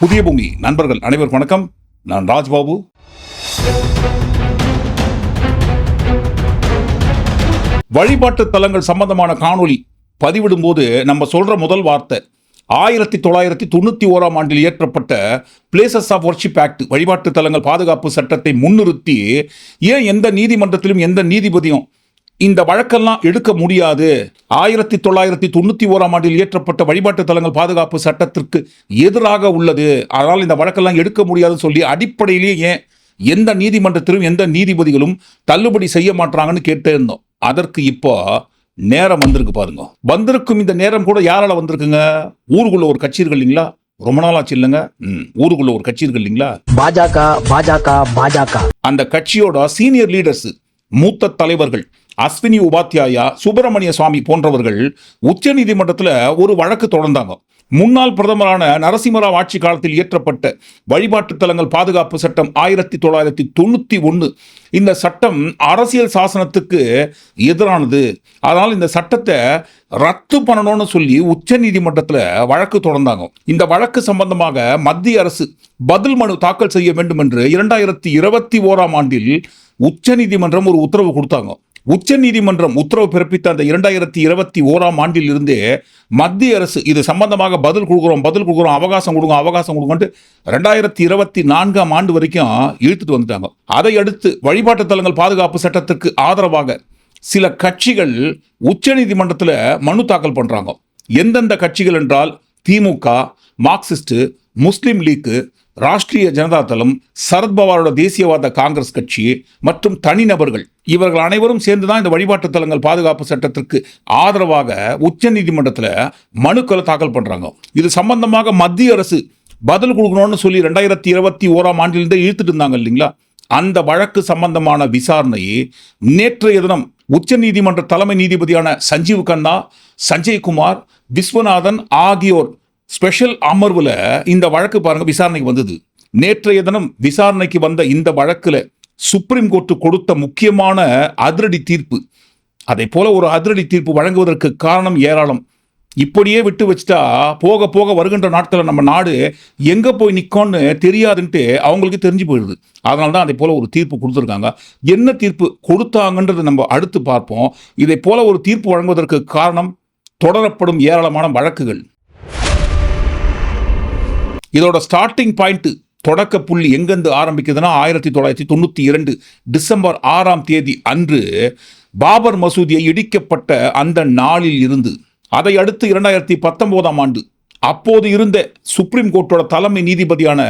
புதிய பூமி. நண்பர்கள் அனைவருக்கும் வணக்கம். நான் ராஜ்பாபு. வழிபாட்டு தலங்கள் சம்பந்தமான காணொலி பதிவிடும் போது நம்ம சொல்ற முதல் வார்த்தை ஆயிரத்தி தொள்ளாயிரத்தி தொண்ணூற்றி ஓராம் ஆண்டில் இயற்றப்பட்ட பிளேசஸ் ஆஃப் ஒர்ஷிப் ஆக்ட் வழிபாட்டு தலங்கள் பாதுகாப்பு சட்டத்தை முன்னிறுத்தி ஏன் எந்த நீதிமன்றத்திலும் எந்த நீதிபதியும் இந்த வழக்கெல்லாம் எடுக்க முடியாது. ஆயிரத்தி தொள்ளாயிரத்தி தொண்ணூத்தி ஓராம் ஆண்டில் இயற்றப்பட்ட வழிபாட்டு தலங்கள் பாதுகாப்பு சட்டத்திற்கு எதிராக உள்ளது. அதனால் இந்த வழக்கெல்லாம் எடுக்க முடியாதுன்னு சொல்லி அடிப்படையிலேயே ஏன் எந்த நீதிமன்றத்திலும் எந்த நீதிபதிகளும் தள்ளுபடி செய்ய மாட்டாங்கன்னு கேட்டே இருந்தோம். அதற்கு இப்போ நேரம் வந்திருக்கு பாருங்க. வந்திருக்கும் இந்த நேரம் கூட யாரால வந்திருக்குங்க? ஊருக்குள்ள ஒரு கட்சி இருக்கு இல்லைங்களா? ரொம்ப நாளாச்சு இல்லைங்க? ம், ஊருக்குள்ள ஒரு கட்சி இருக்கு இல்லைங்களா? பாஜக பாஜக பாஜக. அந்த கட்சியோட சீனியர் லீடர்ஸ் மூத்த தலைவர்கள் அஸ்வினி உபாத்யாயா சுப்பிரமணிய சுவாமி போன்றவர்கள் உச்சநீதிமன்றத்தில் ஒரு வழக்கு தொடர்ந்தாங்க. முன்னாள் பிரதமரான நரசிம்மராவ் ஆட்சி காலத்தில் இயற்றப்பட்ட வழிபாட்டு தலங்கள் பாதுகாப்பு சட்டம் ஆயிரத்தி தொள்ளாயிரத்தி தொண்ணூற்றி ஒன்று இந்த சட்டம் அரசியல் சாசனத்துக்கு எதிரானது. அதனால் இந்த சட்டத்தை ரத்து பண்ணணும்னு சொல்லி உச்சநீதிமன்றத்தில் வழக்கு தொடர்ந்தாங்க. இந்த வழக்கு சம்பந்தமாக மத்திய அரசு பதில் மனு தாக்கல் செய்ய வேண்டும் என்று இரண்டாயிரத்தி இருபத்தி ஓராம் ஆண்டில் உச்சநீதிமன்றம் ஒரு உத்தரவு கொடுத்தாங்க. உச்சநீதிமன்றம் உத்தரவு பிறப்பித்த அந்த இரண்டாயிரத்தி இருபத்தி ஓராம் ஆண்டில் இருந்தே மத்திய அரசு இது சம்பந்தமாக பதில் கொடுக்குறோம் பதில் கொடுக்குறோம் அவகாசம் கொடுங்க அவகாசம் கொடுங்கன்ட்டு ரெண்டாயிரத்தி இருபத்தி நான்காம் ஆண்டு வரைக்கும் இழுத்துட்டு வந்துட்டாங்க. அதை அடுத்து வழிபாட்டு தலங்கள் பாதுகாப்பு சட்டத்துக்கு ஆதரவாக சில கட்சிகள் உச்சநீதிமன்றத்தில் மனு தாக்கல் பண்ணுறாங்க எந்தெந்த கட்சிகள் என்றால் திமுக மார்க்சிஸ்ட் முஸ்லீம் லீக்கு ராஷ்டிரிய ஜனதா தளம் சரத்பவாரோட தேசியவாத காங்கிரஸ் கட்சி மற்றும் தனிநபர்கள் இவர்கள் அனைவரும் சேர்ந்து தான் இந்த வழிபாட்டு தலங்கள் பாதுகாப்பு சட்டத்திற்கு ஆதரவாக உச்சநீதிமன்றத்தில் மனுக்களை தாக்கல் பண்ணுறாங்க இது சம்பந்தமாக மத்திய அரசு பதில் கொடுக்கணும்னு சொல்லி ரெண்டாயிரத்தி இருபத்தி ஓராம் ஆண்டிலிருந்தே இழுத்துட்டு இருந்தாங்க இல்லைங்களா? அந்த வழக்கு சம்பந்தமான விசாரணை நேற்றைய தினம் உச்சநீதிமன்ற தலைமை நீதிபதியான சஞ்சீவ் கண்ணா சஞ்சய் குமார் விஸ்வநாதன் ஆகியோர் ஸ்பெஷல் அமர்வில் இந்த வழக்கு பாருங்க விசாரணைக்கு வந்தது. நேற்றைய தினம் விசாரணைக்கு வந்த இந்த வழக்கில் சுப்ரீம் கோர்ட்டு கொடுத்த முக்கியமான அதிரடி தீர்ப்பு. அதை போல ஒரு அதிரடி தீர்ப்பு வழங்குவதற்கு காரணம் ஏராளம். இப்படியே விட்டு வச்சுட்டா போக போக வருகின்ற நாட்களில் நம்ம நாடு எங்கே போய் நிற்கும்னு தெரியாதுன்ட்டு அவங்களுக்கு தெரிஞ்சு போயிடுது. அதனால தான் அதை போல் ஒரு தீர்ப்பு கொடுத்துருக்காங்க. என்ன தீர்ப்பு கொடுத்தாங்கன்றது நம்ம அடுத்து பார்ப்போம். இதை போல ஒரு தீர்ப்பு வழங்குவதற்கு காரணம் தொடரப்படும் ஏராளமான வழக்குகள். இதோட ஸ்டார்டிங் பாயிண்ட்டு தொடக்க புள்ளி எங்கேருந்து ஆரம்பிக்குதுன்னா ஆயிரத்தி தொள்ளாயிரத்தி தொண்ணூற்றி இரண்டு டிசம்பர் ஆறாம் தேதி அன்று பாபர் மசூதியை இடிக்கப்பட்ட அந்த நாளில் இருந்து அதை அடுத்து இரண்டாயிரத்தி பத்தொம்போதாம் ஆண்டு அப்போது இருந்த சுப்ரீம் கோர்ட்டோட தலைமை நீதிபதியான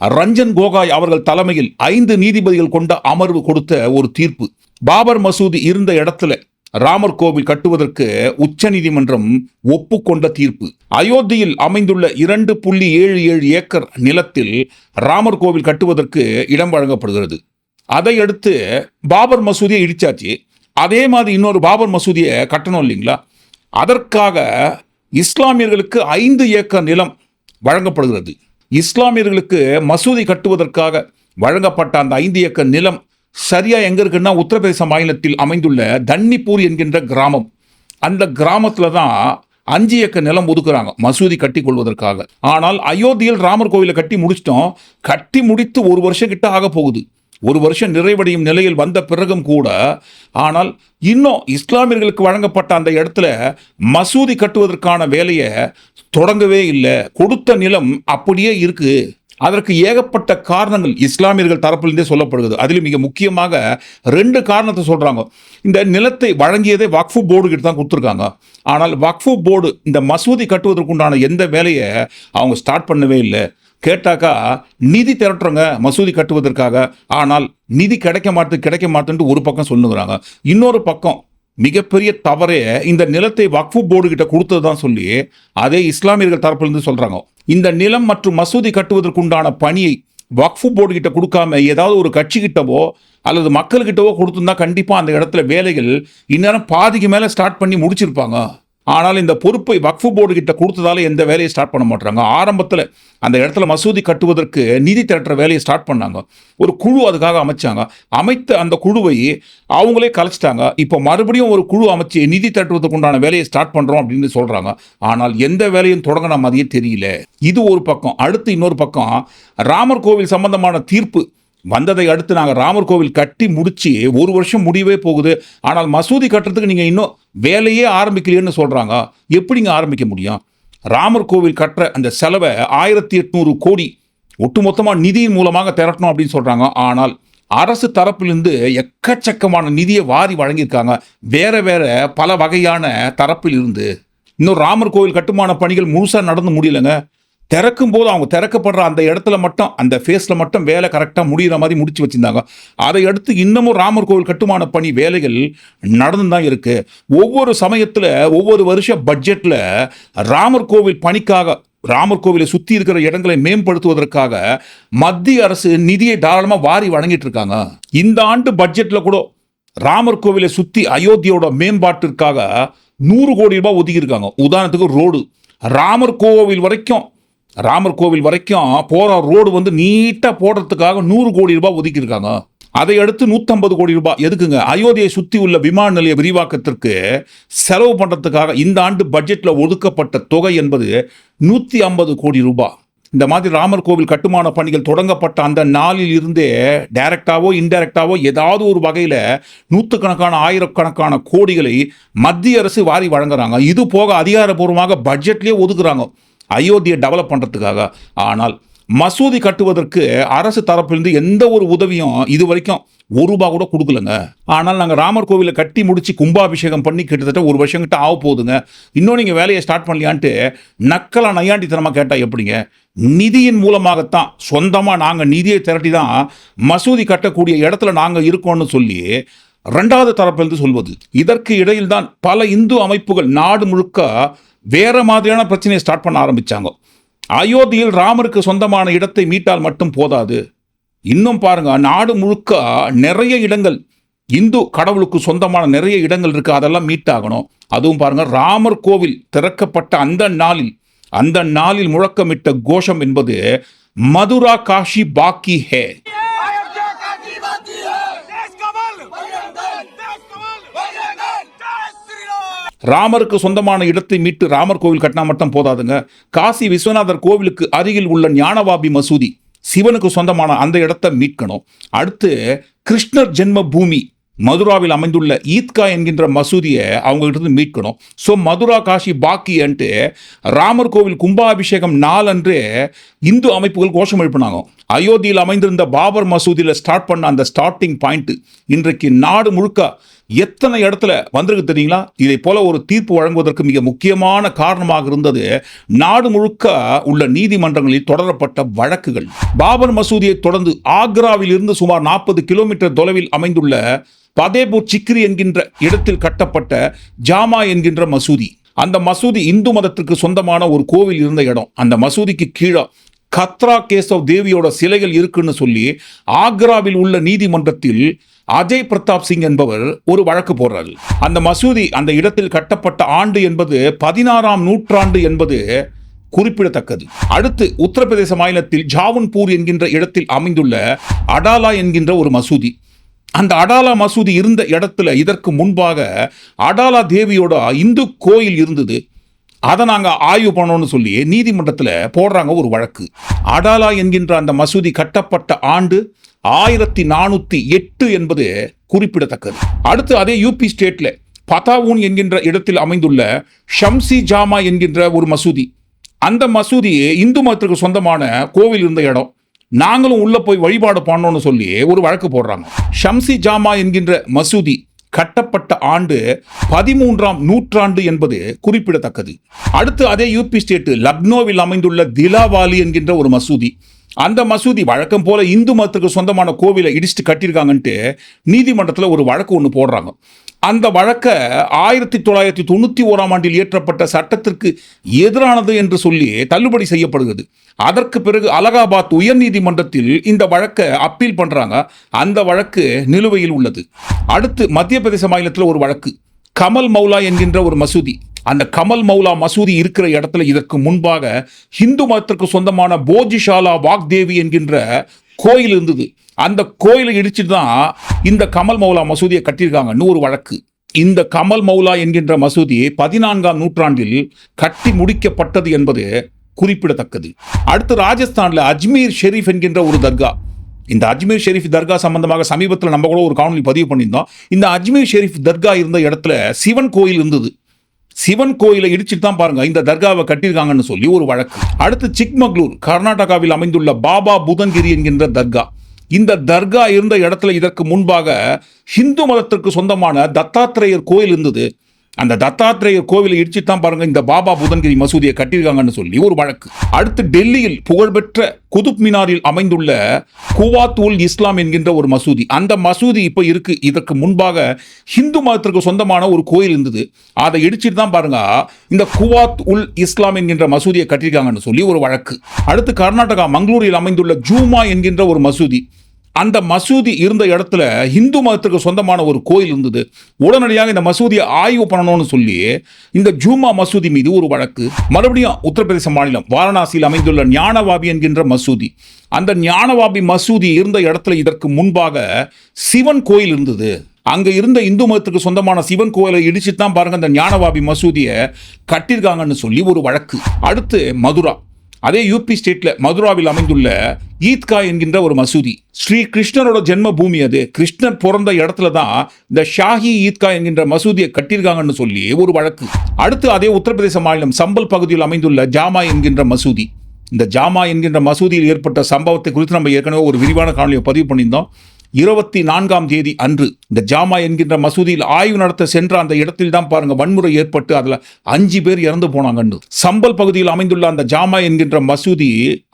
ரஞ்சன் கோகாய் அவர்கள் தலைமையில் ஐந்து நீதிபதிகள் கொண்ட அமர்வு கொடுத்த ஒரு தீர்ப்பு. பாபர் மசூதி இருந்த இடத்துல ராமர் கோவில் கட்டுவதற்கு உச்சநீதிமன்றம் ஒப்புக்கொண்ட தீர்ப்பு. அயோத்தியில் அமைந்துள்ள இரண்டு புள்ளி ஏழு ஏழு ஏக்கர் நிலத்தில் ராமர் கோவில் கட்டுவதற்கு இடம் வழங்கப்படுகிறது. அதையடுத்து பாபர் மசூதியை இடிச்சாச்சு. அதே மாதிரி இன்னொரு பாபர் மசூதியை கட்டணும் இல்லைங்களா? அதற்காக இஸ்லாமியர்களுக்கு ஐந்து ஏக்கர் நிலம் வழங்கப்படுகிறது. இஸ்லாமியர்களுக்கு மசூதி கட்டுவதற்காக வழங்கப்பட்ட அந்த ஐந்து ஏக்கர் நிலம் சரியாக எங்கே இருக்குன்னா உத்தரப்பிரதேச மாநிலத்தில் அமைந்துள்ள தன்னிப்பூர் என்கின்ற கிராமம். அந்த கிராமத்தில் தான் அஞ்சு ஏக்கர் நிலம் ஒதுக்குறாங்க மசூதி கட்டி கொள்வதற்காக. ஆனால் அயோத்தியில் ராமர் கோவிலை கட்டி முடிச்சிட்டோம். கட்டி முடித்து ஒரு வருஷம் கிட்ட ஆக போகுது. ஒரு வருஷம் நிறைவடையும் நிலையில் வந்த பிறகும் கூட ஆனால் இன்னும் இஸ்லாமியர்களுக்கு வழங்கப்பட்ட அந்த இடத்துல மசூதி கட்டுவதற்கான வேலையை தொடங்கவே இல்லை. கொடுத்த நிலம் அப்படியே இருக்குது அதற்கு ஏகப்பட்ட காரணங்கள் இஸ்லாமியர்கள் தரப்பிலிருந்தே சொல்லப்படுகிறது. அதில் மிக முக்கியமாக ரெண்டு காரணத்தை சொல்கிறாங்க இந்த நிலத்தை வழங்கியதே வக்ஃபு போர்டு கிட்ட தான் கொடுத்துருக்காங்க. ஆனால் வக்ஃபு போர்டு இந்த மசூதி கட்டுவதற்குண்டான எந்த வேலையை அவங்க ஸ்டார்ட் பண்ணவே இல்லை. கேட்டாக்கா நிதி திரட்டுறோங்க மசூதி கட்டுவதற்காக. ஆனால் நிதி கிடைக்க மாட்டேது கிடைக்க மாட்டேன்ட்டு ஒரு பக்கம் சொல்லுங்கிறாங்க இன்னொரு பக்கம் மிகப்பெரிய தவறே இந்த நிலத்தை வக்ஃபு போர்டு கிட்ட கொடுத்தது தான் சொல்லி அதே இஸ்லாமியர்கள் தரப்புலேருந்து சொல்கிறாங்க இந்த நிலம் மற்றும் மசூதி கட்டுவதற்குண்டான பணியை வக்ஃபு போர்டு கிட்ட கொடுக்காம ஏதாவது ஒரு கட்சி கிட்டவோ அல்லது மக்கள்கிட்டவோ கொடுத்துருந்தா கண்டிப்பாக அந்த இடத்துல வேலைகள் இந்நேரம் பாதிக்கு மேலே ஸ்டார்ட் பண்ணி முடிச்சிருப்பாங்க. ஆனால் இந்த பொறுப்பை வக்ஃபு போர்டு கிட்ட கொடுத்ததால எந்த வேலையை ஸ்டார்ட் பண்ண மாட்டாங்க ஆரம்பத்தில் அந்த இடத்துல மசூதி கட்டுவதற்கு நிதி திரட்டுற வேலையை ஸ்டார்ட் பண்ணாங்க. ஒரு குழு அதுக்காக அமைச்சாங்க. அமைத்த அந்த குழுவை அவங்களே கலைச்சிட்டாங்க. இப்போ மறுபடியும் ஒரு குழு அமைச்சு நிதி திரட்டுவதற்கு உண்டான வேலையை ஸ்டார்ட் பண்ணுறோம் அப்படின்னு சொல்கிறாங்க ஆனால் எந்த வேலையும் தொடங்கின மாதிரியே தெரியல. இது ஒரு பக்கம். அடுத்து இன்னொரு பக்கம் ராமர் கோவில் சம்பந்தமான தீர்ப்பு வந்ததை அடுத்து நாங்கள் ராமர் கோவில் கட்டி முடிச்சு ஒரு வருஷம் முடியவே போகுது. ஆனால் மசூதி கட்டுறதுக்கு நீங்கள் இன்னும் வேலையே ஆரம்பிக்கலையேன்னு சொல்கிறாங்க எப்படிங்க ஆரம்பிக்க முடியும்? ராமர் கோவில் கட்டுற அந்த செலவை ஆயிரத்தி எட்நூறு கோடி ஒட்டுமொத்தமாக நிதியின் மூலமாக திரட்டணும் அப்படின்னு சொல்கிறாங்க ஆனால் அரசு தரப்பிலிருந்து எக்கச்சக்கமான நிதியை வாரி வழங்கியிருக்காங்க. வேற வேற பல வகையான தரப்பில் இருந்து இன்னும் ராமர் கோவில் கட்டுமான பணிகள் முழுசாக நடந்து முடியலங்க. திறக்கும் போது அவங்க திறக்கப்படுற அந்த இடத்துல மட்டும் அந்த ஃபேஸில் மட்டும் வேலை கரெக்டாக முடிகிற மாதிரி முடிச்சு வச்சுருந்தாங்க. அதை அடுத்து இன்னமும் ராமர் கோவில் கட்டுமான பணி வேலைகள் நடந்து தான் இருக்குது ஒவ்வொரு சமயத்தில் ஒவ்வொரு வருஷ பட்ஜெட்டில் ராமர் கோவில் பணிக்காக ராமர் கோவிலை சுற்றி இருக்கிற இடங்களை மேம்படுத்துவதற்காக மத்திய அரசு நிதியை தாராளமாக வாரி வழங்கிட்டு இருக்காங்க. இந்த ஆண்டு பட்ஜெட்டில் கூட ராமர் கோவிலை சுற்றி அயோத்தியோட மேம்பாட்டிற்காக நூறு கோடி ரூபாய் ஒதுக்கியிருக்காங்க. உதாரணத்துக்கு ரோடு. ராமர் கோவில் வரைக்கும் ராமர் கோவில் வரைக்கும் போகிற ரோடு வந்து நீட்டாக போடுறதுக்காக நூறு கோடி ரூபாய் ஒதுக்கியிருக்காங்க. அதை அடுத்து நூற்றம்பது கோடி ரூபாய். எதுக்குங்க? அயோத்தியை சுற்றி உள்ள விமான நிலைய விரிவாக்கத்திற்கு செலவு பண்ணுறதுக்காக இந்த ஆண்டு பட்ஜெட்டில் ஒதுக்கப்பட்ட தொகை என்பது நூற்றி ஐம்பது கோடி ரூபாய். இந்த மாதிரி ராமர் கோவில் கட்டுமான பணிகள் தொடங்கப்பட்ட அந்த நாளில் இருந்தே டைரக்டாவோ இன்டைரக்டாவோ ஏதாவது ஒரு வகையில் நூற்றுக்கணக்கான ஆயிரக்கணக்கான கோடிகளை மத்திய அரசு வாரி வழங்குறாங்க. இது போக அதிகாரப்பூர்வமாக பட்ஜெட்லேயே ஒதுக்குறாங்க. அயோத்தியை டெவலப் பண்ணுறதுக்காக ஆனால் மசூதி கட்டுவதற்கு அரசு தரப்பிலிருந்து எந்த ஒரு உதவியும் இது வரைக்கும் ஒரு ரூபா கூட கொடுக்கலங்க. ஆனால் நாங்கள் ராமர் கோவிலை கட்டி முடித்து கும்பாபிஷேகம் பண்ணி கிட்டத்தட்ட ஒரு வருஷம் கிட்ட ஆக போகுதுங்க. இன்னும் நீங்கள் வேலையை ஸ்டார்ட் பண்ணலையான்ட்டு நக்கலா நையாண்டித்தனமாக கேட்டால் எப்படிங்க? நிதியின் மூலமாகத்தான் சொந்தமாக நாங்கள் நிதியை திரட்டி தான் மசூதி கட்டக்கூடிய இடத்துல நாங்கள் இருக்கோம்னு சொல்லி ரெண்டாவது தரப்பிலிருந்து சொல்வது. இதற்கு இடையில்தான் பல இந்து அமைப்புகள் நாடு முழுக்க வேறு மாதிரியான பிரச்சனையை ஸ்டார்ட் பண்ண ஆரம்பித்தாங்க அயோத்தியில் ராமருக்கு சொந்தமான இடத்தை மீட்டால் மட்டும் போதாது. இன்னும் பாருங்க நாடு முழுக்க நிறைய இடங்கள் இந்து கடவுளுக்கு சொந்தமான நிறைய இடங்கள் இருக்குது அதெல்லாம் மீட்டாகணும். அதுவும் பாருங்கள் ராமர் கோவில் திறக்கப்பட்ட அந்த நாளில் அந்த நாளில் முழக்கமிட்ட கோஷம் என்பது மதுரா காஷி பாக்கி ஹே. ராமருக்கு சொந்தமான இடத்தை மீட்டு ராமர் கோவில் கட்டினா மட்டும் போதாதுங்க. காசி விஸ்வநாதர் கோவிலுக்கு அருகில் உள்ள ஞானவாபி மசூதி சிவனுக்கு சொந்தமான அந்த இடத்தை மீட்கணும். அடுத்து கிருஷ்ணர் ஜென்ம பூமி மதுராவில் அமைந்துள்ள ஈத்கா என்கின்ற மசூதியை அவங்ககிட்ட இருந்து மீட்கணும். ஸோ மதுரா காஷி பாக்கின்ட்டு ராமர் கோவில் கும்பாபிஷேகம் நாளன்றே இந்து அமைப்புகள் கோஷம் எழுப்பினாங்க. அயோத்தியில் அமைந்திருந்த பாபர் மசூதியில் ஸ்டார்ட் பண்ண அந்த ஸ்டார்டிங் பாயிண்ட் இன்றைக்கு நாடு முழுக்க எத்தனை இடத்துல வந்திருக்கு தெரியுங்களா? இதை போல ஒரு தீர்ப்பு வழங்குவதற்கு மிக முக்கியமான காரணமாக இருந்தது நாடு முழுக்க உள்ள நீதிமன்றங்களில் தொடரப்பட்ட வழக்குகள். பாபர் மசூதியை தொடர்ந்து ஆக்ராவில் இருந்து சுமார் நாற்பது கிலோமீட்டர் தொலைவில் அமைந்துள்ள பதேபூர் சிக்ரி என்கின்ற இடத்தில் கட்டப்பட்ட ஜாமா என்கின்ற மசூதி. அந்த மசூதி இந்து மதத்திற்கு சொந்தமான ஒரு கோவில் இருந்த இடம். அந்த மசூதிக்கு கீழே கத்ரா கேசவ் தேவியோட சிலைகள் இருக்குன்னு சொல்லி ஆக்ராவில் உள்ள நீதிமன்றத்தில் அஜய் பிரதாப் சிங் என்பவர் ஒரு வழக்கு போடுறாரு. அந்த மசூதி அந்த இடத்தில் கட்டப்பட்ட ஆண்டு என்பது பதினாறாம் நூற்றாண்டு என்பது குறிப்பிடத்தக்கது. அடுத்து உத்தரப்பிரதேச மாநிலத்தில் ஜாவன்பூர் என்கின்ற இடத்தில் அமைந்துள்ள அடாலா என்கின்ற ஒரு மசூதி. அந்த அடாலா மசூதி இருந்த இடத்துல இதற்கு முன்பாக அடாலா தேவியோட இந்து கோயில் இருந்தது. அதை நாங்கள் ஆய்வு பண்ணோம்னு சொல்லி நீதிமன்றத்தில் போடுறாங்க ஒரு வழக்கு. அடாலா என்கின்ற அந்த மசூதி கட்டப்பட்ட ஆண்டு ஆயிரத்தி நானூற்றி எட்டு என்பது குறிப்பிடத்தக்கது. அடுத்து அதே யூபி ஸ்டேட்டில் பதாவூன் என்கின்ற இடத்தில் அமைந்துள்ள ஷம்சி ஜாமா என்கின்ற ஒரு மசூதி. அந்த மசூதி இந்து மதத்திற்கு சொந்தமான கோவில் இருந்த இடம். நாங்களும் உள்ளே போய் வழிபாடு பண்ணோன்னு சொல்லி ஒரு வழக்கு போடுறாங்க. ஷம்சி ஜாமா என்கின்ற மசூதி கட்டப்பட்ட ஆண்டு பதிமூன்றாம் நூற்றாண்டு என்பது குறிப்பிடத்தக்கது. அடுத்து அதே யூபி ஸ்டேட் லக்னோவில் அமைந்துள்ள திலாவாலி என்கின்ற ஒரு மசூதி. அந்த மசூதி வழக்கம் போல இந்து மதத்துக்கு சொந்தமான கோவிலை இடிச்சுட்டு கட்டியிருக்காங்கன்ட்டு நீதிமன்றத்தில் ஒரு வழக்கு ஒன்று போடுறாங்க. அந்த வழக்கை ஆயிரத்தி தொள்ளாயிரத்தி தொண்ணூற்றி ஓராம் ஆண்டில் இயற்றப்பட்ட சட்டத்திற்கு எதிரானது என்று சொல்லி தள்ளுபடி செய்யப்படுகிறது. அதற்கு பிறகு அலகாபாத் உயர்நீதிமன்றத்தில் இந்த வழக்கை அப்பீல் பண்ணுறாங்க அந்த வழக்கு நிலுவையில் உள்ளது. அடுத்து மத்திய பிரதேச மாநிலத்தில் ஒரு வழக்கு. கமல் மௌலா என்கின்ற ஒரு மசூதி. அந்த கமல் மௌலா மசூதி இருக்கிற இடத்துல இதற்கு முன்பாக ஹிந்து மதத்திற்கு சொந்தமான போஜிஷாலா வாக்தேவி என்கின்ற கோயில் இருந்தது. அந்த கோயிலை இடிச்சுட்டு தான் இந்த கமல் மௌலா மசூதியை கட்டியிருக்காங்க. நூறு வழக்கு. இந்த கமல் மௌலா என்கின்ற மசூதி பதினான்காம் நூற்றாண்டில் கட்டி முடிக்கப்பட்டது என்பது குறிப்பிடத்தக்கது. அடுத்து ராஜஸ்தான்ல அஜ்மீர் ஷெரீஃப் என்கின்ற ஒரு தர்கா. இந்த அஜ்மீர் ஷெரீஃப் தர்கா சம்பந்தமாக சமீபத்தில் நம்ம கூட ஒரு காணொலி பதிவு பண்ணியிருந்தோம். இந்த அஜ்மீர் ஷெரீஃப் தர்கா இருந்த இடத்துல சிவன் கோயில் இருந்தது. சிவன் கோயிலை இடிச்சுட்டு தான் பாருங்க. இந்த தர்காவை கட்டியிருக்காங்கன்னு சொல்லி ஒரு வழக்கு. அடுத்து சிக்மகளூர் கர்நாடகாவில் அமைந்துள்ள பாபா புதன்கிரி என்கின்ற தர்கா. இந்த தர்கா இருந்த இடத்துல இதற்கு முன்பாக ஹிந்து மதத்திற்கு சொந்தமான தத்தாத்திரேயர் கோயில் இருந்தது. அந்த தத்தாத்திரேய கோவிலை இடிச்சு தான் பாருங்க இந்த பாபா புதன்கிரி மசூதியை கட்டியிருக்காங்கன்னு சொல்லி ஒரு வழக்கு. அடுத்து டெல்லியில் புகழ்பெற்ற குதுப் மினாரில் அமைந்துள்ள குவாத் உல் இஸ்லாம் என்கின்ற ஒரு மசூதி. அந்த மசூதி இப்போ இருக்கு. இதற்கு முன்பாக ஹிந்து மதத்திற்கு சொந்தமான ஒரு கோயில் இருந்தது. அதை இடிச்சிட்டு தான் பாருங்க இந்த குவாத் உல் இஸ்லாம் என்கின்ற மசூதியை கட்டியிருக்காங்கன்னு சொல்லி ஒரு வழக்கு. அடுத்து கர்நாடகா மங்களூரில் அமைந்துள்ள ஜூமா என்கின்ற ஒரு மசூதி. அந்த மசூதி இருந்த இடத்துல இந்து மதத்துக்கு சொந்தமான ஒரு கோயில் இருந்தது. உடனடியாக இந்த மசூதியை ஆய்வு பண்ணணும்னு சொல்லி இந்த ஜூமா மசூதி மீது ஒரு வழக்கு. மறுபடியும் உத்தரப்பிரதேச மாநிலம் வாரணாசியில் அமைந்துள்ள ஞானவாபி என்கின்ற மசூதி. அந்த ஞானவாபி மசூதி இருந்த இடத்துல இதற்கு முன்பாக சிவன் கோயில் இருந்தது. அங்க இருந்த இந்து மதத்துக்கு சொந்தமான சிவன் கோயிலை இடிச்சு தான் பாருங்க அந்த ஞானவாபி மசூதியை கட்டியிருக்காங்கன்னு சொல்லி ஒரு வழக்கு. அடுத்து மதுரா. அதே யூபி ஸ்டேட்ல மதுராவில் அமைந்துள்ள ஈத்கா என்கின்ற ஒரு மசூதி. ஸ்ரீ கிருஷ்ணரோட ஜென்ம பூமி அது. கிருஷ்ணர் பிறந்த இடத்துல தான் இந்த ஷாஹி ஈத்கா என்கின்ற மசூதியை கட்டியிருக்காங்கன்னு சொல்லி ஒரு வழக்கு. அடுத்து அதே உத்தரப்பிரதேச மாநிலம் சம்பல் பகுதியில் அமைந்துள்ள ஜாமா என்கின்ற மசூதி. இந்த ஜாமா என்கின்ற மசூதியில் ஏற்பட்ட சம்பவத்தை குறித்து நம்ம ஏற்கனவே ஒரு விரிவான காணொலியை பதிவு பண்ணியிருந்தோம். இருபத்தி நான்காம் தேதி அன்று இந்த ஜாமா என்கின்ற மசூதியில் ஆய்வு நடத்த சென்ற அந்த இடத்தில் தான் பாருங்க வன்முறை ஏற்பட்டு அதுல அஞ்சு பேர் இறந்து போனாங்கன்னு. சம்பல் பகுதியில் அமைந்துள்ள அந்த ஜாமா என்கின்ற மசூதி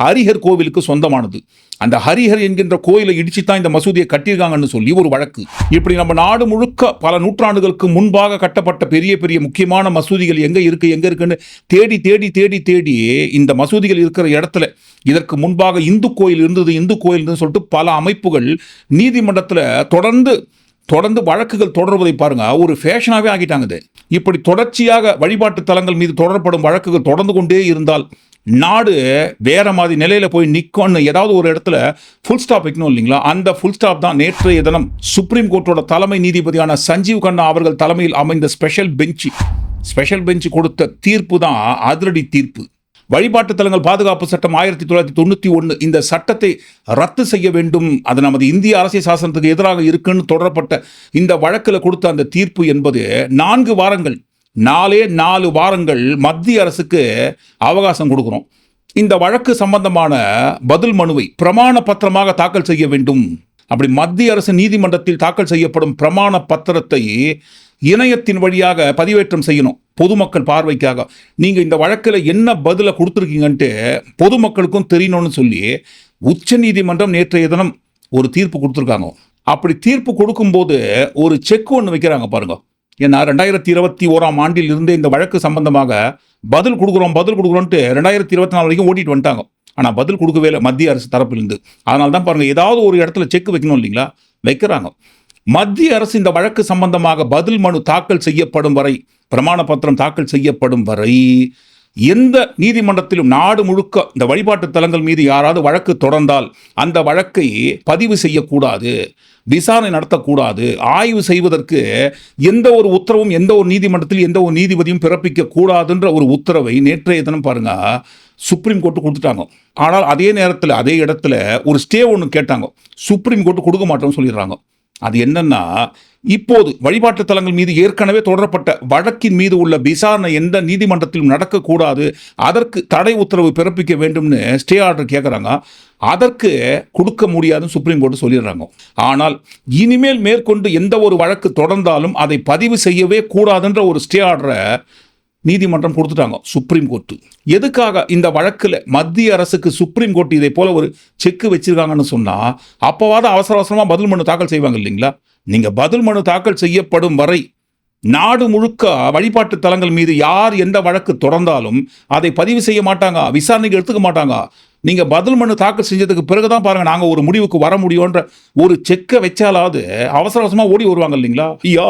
ஹரிஹர் கோவிலுக்கு சொந்தமானது. அந்த ஹரிஹர் என்கின்ற கோயிலை இடிச்சு தான் இந்த மசூதியை கட்டியிருக்காங்கன்னு சொல்லி ஒரு வழக்கு. இப்படி நம்ம நாடு முழுக்க பல நூற்றாண்டுகளுக்கு முன்பாக கட்டப்பட்ட பெரிய பெரிய முக்கியமான மசூதிகள் எங்கே இருக்குது எங்கே இருக்குன்னு தேடி தேடி தேடி தேடி இந்த மசூதிகள் இருக்கிற இடத்துல இதற்கு முன்பாக இந்து கோயில் இருந்தது இந்து கோயில் இருந்ததுன்னு சொல்லிட்டு பல அமைப்புகள் நீதிமன்றத்தில் தொடர்ந்து தொடர்ந்து வழக்குகள் தொடர்வதை பாருங்க ஒரு ஃபேஷனாகவே ஆகிட்டாங்கது இப்படி தொடர்ச்சியாக வழிபாட்டு தலங்கள் மீது தொடரப்படும் வழக்குகள் தொடர்ந்து கொண்டே இருந்தால் நாடு வேற மாதிரி நிலையில போய் நிற்கும்னு ஏதாவது ஒரு இடத்துல ஃபுல் ஸ்டாப் வைக்கணும் இல்லைங்களா? அந்த ஃபுல் ஸ்டாப் தான் நேற்றைய தினம் சுப்ரீம் கோர்ட்டோட தலைமை நீதிபதியான சஞ்சீவ் கண்ணா அவர்கள் தலைமையில் அமைந்த ஸ்பெஷல் பெஞ்ச் ஸ்பெஷல் பெஞ்ச் கொடுத்த தீர்ப்பு தான் அதிரடி தீர்ப்பு. வழிபாட்டு தலங்கள் பாதுகாப்பு சட்டம் ஆயிரத்தி தொள்ளாயிரத்தி தொண்ணூற்றி ஒன்று இந்த சட்டத்தை ரத்து செய்ய வேண்டும். அது நமது இந்திய அரசியல் சாசனத்துக்கு எதிராக இருக்குன்னு தொடரப்பட்ட இந்த வழக்கில் கொடுத்த அந்த தீர்ப்பு என்பது நான்கு வாரங்கள் நாலே நாலு வாரங்கள் மத்திய அரசுக்கு அவகாசம் கொடுக்குறோம். இந்த வழக்கு சம்பந்தமான பதில் மனுவை பிரமாண பத்திரமாக தாக்கல் செய்ய வேண்டும். அப்படி மத்திய அரசு நீதிமன்றத்தில் தாக்கல் செய்யப்படும் பிரமாண பத்திரத்தை இணையத்தின் வழியாக பதிவேற்றம் செய்யணும். பொதுமக்கள் பார்வைக்காக. நீங்கள் இந்த வழக்கில் என்ன பதிலை கொடுத்துருக்கீங்கன்ட்டு பொதுமக்களுக்கும் தெரியணும்னு சொல்லி உச்ச நீதிமன்றம் நேற்றைய தினம் ஒரு தீர்ப்பு கொடுத்துருக்காங்க. அப்படி தீர்ப்பு கொடுக்கும்போது ஒரு செக் ஒன்று வைக்கிறாங்க பாருங்கள் ஏன்னா ரெண்டாயிரத்தி இருபத்தி ஓராம் ஆண்டில் இருந்தே இந்த வழக்கு சம்பந்தமாக பதில் கொடுக்குறோம் பதில் கொடுக்குறோன்ட்டு ரெண்டாயிரத்தி இருபத்தி நாலு வரைக்கும் ஓட்டிட்டு வந்துட்டாங்க. ஆனால் பதில் கொடுக்கவே இல்லை. மத்திய அரசு தரப்பிலிருந்து. அதனால தான் பாருங்க ஏதாவது ஒரு இடத்துல செக் வைக்கணும் இல்லைங்களா? வைக்கிறாங்க. மத்திய அரசு இந்த வழக்கு சம்பந்தமாக பதில் மனு தாக்கல் செய்யப்படும் வரை பிரமாண பத்திரம் தாக்கல் செய்யப்படும் வரை எந்த நீதிமன்றத்திலும் நாடு முழுக்க இந்த வழிபாட்டு தலங்கள் மீது யாராவது வழக்கு தொடர்ந்தால் அந்த வழக்கை பதிவு செய்யக்கூடாது விசாரணை நடத்தக்கூடாது. ஆய்வு செய்வதற்கு எந்த ஒரு உத்தரவும் எந்த ஒரு நீதிமன்றத்தில் எந்த ஒரு நீதிபதியும் பிறப்பிக்க கூடாதுன்ற ஒரு உத்தரவை நேற்றைய தினம் பாருங்க சுப்ரீம் கோர்ட்டு கொடுத்துட்டாங்க. ஆனால் அதே நேரத்தில் அதே இடத்துல ஒரு ஸ்டே ஒன்று கேட்டாங்க. சுப்ரீம் கோர்ட்டு கொடுக்க மாட்டோம்னு சொல்லிடுறாங்க. அது என்னன்னா இப்போது வழிபாட்டு தலங்கள் மீது ஏற்கனவே தொடரப்பட்ட வழக்கின் மீது உள்ள விசாரணை எந்த நீதிமன்றத்திலும் நடக்கக்கூடாது அதற்கு தடை உத்தரவு பிறப்பிக்க வேண்டும்னு ஸ்டே ஆர்டர் கேட்குறாங்க அதற்கு கொடுக்க முடியாதுன்னு சுப்ரீம் கோர்ட் சொல்லிடுறாங்க. ஆனால் இனிமேல் மேற்கொண்டு எந்த ஒரு வழக்கு தொடர்ந்தாலும் அதை பதிவு செய்யவே கூடாதுன்ற ஒரு ஸ்டே ஆர்டரை நீதிமன்றம் கொடுத்துட்டாங்க சுப்ரீம் கோர்ட்டு எதுக்காக இந்த வழக்கில் மத்திய அரசுக்கு சுப்ரீம் கோர்ட் இதை போல ஒரு செக்கு வச்சிருக்காங்கன்னு சொன்னால் அப்போவாத அவசர அவசரமாக பதில் மனு தாக்கல் செய்வாங்க இல்லைங்களா? நீங்கள் பதில் மனு தாக்கல் செய்யப்படும் வரை நாடு முழுக்க வழிபாட்டு தலங்கள் மீது யார் எந்த வழக்கு தொடர்ந்தாலும் அதை பதிவு செய்ய மாட்டாங்க விசாரணைக்கு எடுத்துக்க மாட்டாங்க. நீங்கள் பதில் மனு தாக்கல் செஞ்சதுக்கு பிறகு தான் பாருங்கள் நாங்கள் ஒரு முடிவுக்கு வர முடியும்ன்ற ஒரு செக்கை வச்சாலாவது அவசர அவசரமாக ஓடி வருவாங்க இல்லைங்களா? ஐயா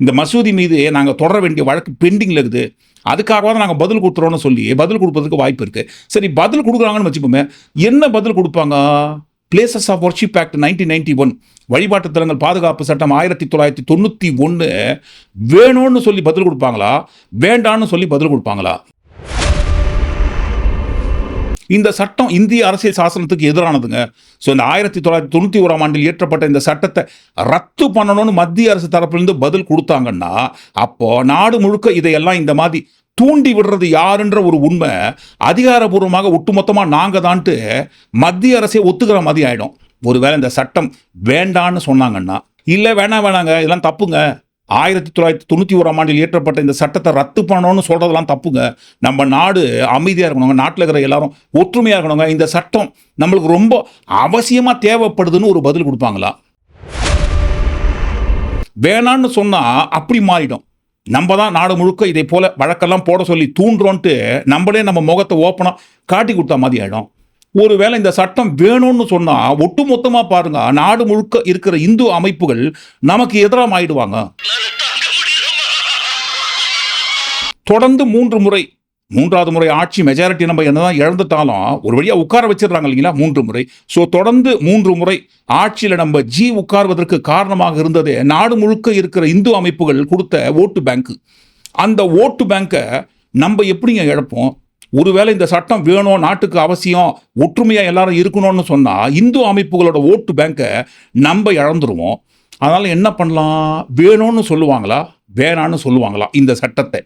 இந்த மசூதி மீது நாங்கள் தொடர வேண்டிய வழக்கு பெண்டிங்கில் இருக்குது. அதுக்காகவாவது நாங்கள் பதில் கொடுத்துறோம்னு சொல்லி பதில் கொடுப்பதற்கு வாய்ப்பு இருக்குது சரி பதில் கொடுக்குறாங்கன்னு வச்சுப்போமே என்ன பதில் கொடுப்பாங்க? Places of worship act nineteen ninety one வழிபாட்டு தலங்கள் பாதுகாப்பு சட்டம் ஆயிரத்தி தொள்ளாயிரத்தி தொண்ணூற்றி ஒன்று வேணும்னு சொல்லி பதில் கொடுப்பாங்களா? வேண்டான்னு சொல்லி பதில் கொடுப்பாங்களா? இந்த சட்டம் இந்திய அரசியல் சாசனத்துக்கு எதிரானதுங்க. ஸோ இந்த ஆயிரத்தி தொள்ளாயிரத்தி தொண்ணூற்றி ஓராம் ஆண்டில் இயற்றப்பட்ட இந்த சட்டத்தை ரத்து பண்ணணும்னு மத்திய அரசு தரப்பிலிருந்து பதில் கொடுத்தாங்கன்னா அப்போ நாடு முழுக்க இதையெல்லாம் இந்த மாதிரி தூண்டி விடுறது யாருன்ற ஒரு உண்மை அதிகாரபூர்வமாக ஒட்டுமொத்தமாக நாங்கள் தான்ட்டு மத்திய அரசே ஒத்துக்கிற மாதிரி ஆகிடும் ஒருவேளை இந்த சட்டம் வேண்டான்னு சொன்னாங்கன்னா இல்லை வேணாம் வேணாங்க இதெல்லாம் தப்புங்க. ஆயிரத்தி தொள்ளாயிரத்தி தொண்ணூற்றி ஓராம் ஆண்டில் இயற்றப்பட்ட இந்த சட்டத்தை ரத்து பண்ணணும்னு சொல்கிறதெல்லாம் தப்புங்க. நம்ம நாடு அமைதியாக இருக்கணுங்க. நாட்டில் இருக்கிற எல்லாரும் ஒற்றுமையாக இருக்கணுங்க. இந்த சட்டம் நம்மளுக்கு ரொம்ப அவசியமாக தேவைப்படுதுன்னு ஒரு பதில் கொடுப்பாங்களா? வேணான்னு சொன்னால் அப்படி மாறிடும். நம்ம தான் நாடு முழுக்க இதே போல் வழக்கெல்லாம் போட சொல்லி தூண்டுறோன்ட்டு நம்மளே நம்ம முகத்தை ஓப்பனாக காட்டி கொடுத்தா மாதிரி ஆகிடும் ஒருவேளை இந்த சட்டம் வேணும்னு சொன்னா ஒட்டுமொத்தமா பாருங்க நாடு முழுக்க இருக்கிற இந்து அமைப்புகள் நமக்கு எதிராக ஆயிடுவாங்க தொடர்ந்து மூன்று முறை மூன்றாவது முறை ஆட்சி மெஜாரிட்டி நம்ம என்னதான் இழந்துட்டாலும் ஒரு வழியா உட்கார வச்சிடுறாங்க இல்லைங்களா மூன்று முறை. ஸோ தொடர்ந்து மூன்று முறை ஆட்சியில் நம்ம ஜி உட்கார்வதற்கு காரணமாக இருந்ததே நாடு முழுக்க இருக்கிற இந்து அமைப்புகள் கொடுத்த ஓட்டு பேங்க் அந்த ஓட்டு பேங்கை நம்ம எப்படிங்க இழப்போம்? ஒருவேளை இந்த சட்டம் வேணும் நாட்டுக்கு அவசியம் ஒற்றுமையாக எல்லாரும் இருக்கணும்னு சொன்னால் இந்து அமைப்புகளோட ஓட்டு பேங்கை நம்ம இழந்துருவோம். அதனால் என்ன பண்ணலாம்? வேணும்னு சொல்லுவாங்களா? வேணான்னு சொல்லுவாங்களா? இந்த சட்டத்தை.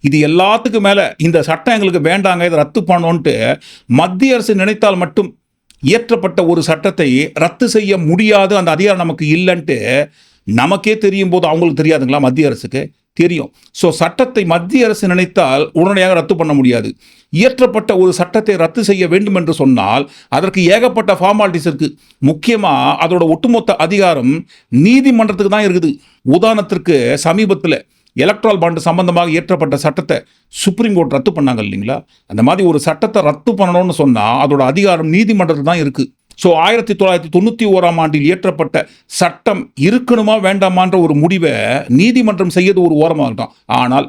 இது எல்லாத்துக்கும் மேலே இந்த சட்டம் எங்களுக்கு வேண்டாங்க இதை ரத்து பண்ணோன்ட்டு மத்திய அரசு நினைத்தால் மட்டும் இயற்றப்பட்ட ஒரு சட்டத்தை ரத்து செய்ய முடியாது அந்த அதிகாரம் நமக்கு இல்லைன்ட்டு நமக்கே தெரியும் போது அவங்களுக்கு தெரியாதுங்களா? மத்திய அரசுக்கு தெரியும். ஸோ சட்டத்தை மத்திய அரசு நினைத்தால் உடனடியாக ரத்து பண்ண முடியாது. இயற்றப்பட்ட ஒரு சட்டத்தை ரத்து செய்ய வேண்டும் என்று சொன்னால் அதற்கு ஏகப்பட்ட ஃபார்மாலிட்டிஸ் இருக்குது முக்கியமாக அதோட ஒட்டுமொத்த அதிகாரம் நீதிமன்றத்துக்கு தான் இருக்குது. உதாரணத்திற்கு சமீபத்தில் எலக்ட்ரால் பாண்டு சம்பந்தமாக இயற்றப்பட்ட சட்டத்தை சுப்ரீம் கோர்ட் ரத்து பண்ணாங்க இல்லைங்களா? அந்த மாதிரி ஒரு சட்டத்தை ரத்து பண்ணணும்னு சொன்னால் அதோட அதிகாரம் நீதிமன்றத்தில் தான் இருக்குது ஸோ ஆயிரத்தி தொள்ளாயிரத்தி தொண்ணூற்றி ஓராம் ஆண்டில் இயற்றப்பட்ட சட்டம் இருக்கணுமா வேண்டாமான்ற ஒரு முடிவை நீதிமன்றம் செய்யது ஒரு ஓரமாக இருக்கும். ஆனால்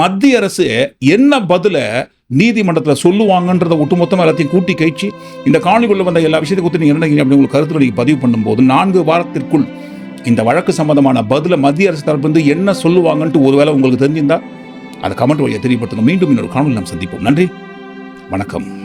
மத்திய அரசு என்ன பதிலை நீதிமன்றத்தில் சொல்லுவாங்கன்றத ஒட்டுமொத்தமாக எல்லாத்தையும் கூட்டி கழிச்சு இந்த காணொலிக்குள்ள வந்த எல்லா விஷயத்தை குறித்து நீங்கள் என்ன அப்படின்னு உங்களுக்கு கருத்துக்களை நீங்கள் பதிவு பண்ணும்போது நான்கு வாரத்திற்குள் இந்த வழக்கு சம்பந்தமான பதிலை மத்திய அரசு தரப்பிலிருந்து என்ன சொல்லுவாங்கன்ட்டு ஒருவேளை உங்களுக்கு தெரிஞ்சிருந்தா அதை கமெண்ட் வழியாக தெரியப்படுத்துங்க. மீண்டும் இன்னொரு காணொலி நாம் சந்திப்போம். நன்றி. வணக்கம்.